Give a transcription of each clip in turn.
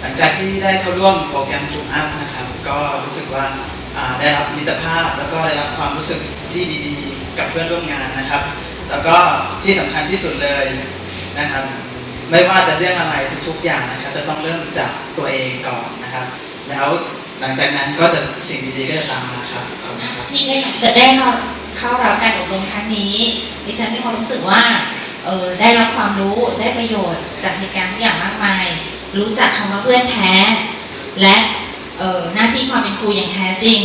หลังจากที่ได้เข้าร่วมโปรแกรมจูมอัพนะครับ ก็รู้สึกว่าได้รับมิตรภาพ แล้วก็ได้รับความรู้สึกที่ดีๆ กับเพื่อนร่วมงานนะครับ แล้วก็ที่สำคัญที่สุดเลยนะครับ ไม่ว่าจะเรื่องอะไรทุกๆอย่างนะครับ จะต้องเริ่มจากตัวเองก่อนนะครับ แล้วหลังจากนั้นก็จะสิ่งดีๆก็จะตามมาครับขอบคุณครับที่ได้ได้เข้าเข้ารับการอบรมครั้งนี้ดิฉันมีความรู้สึกว่า ออได้รับความรู้ได้ประโยชน์จากเหตุการณ์ทุกอย่างมากมาย รู้จักคำว่าเพื่อนแท้ และเออหน้าที่ความเป็นครูอย่างแท้จริง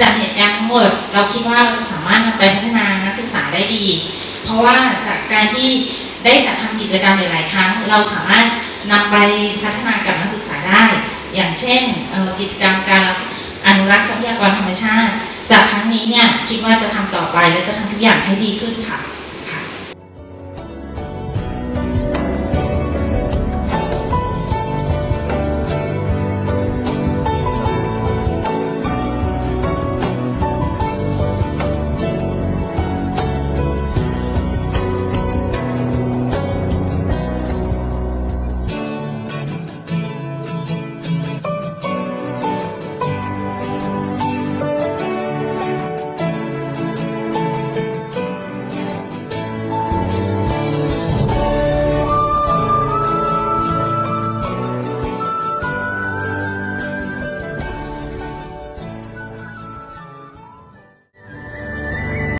จากเหตุการณ์ทั้งหมด เราคิดว่าเราจะสามารถนำไปพัฒนานักศึกษาได้ดี เพราะว่าจากการที่ได้จัดทำกิจกรรมหลาย ๆ ครั้ง เราสามารถนำไปพัฒนากับนักศึกษาได้ อย่างเช่นออกิจกรรมการอนุรักษ์ทรัพยากรธรรมชาติ จากครั้งนี้เนี่ยคิดว่าจะทำต่อไปและจะทำทุกอย่างให้ดีขึ้นค่ะ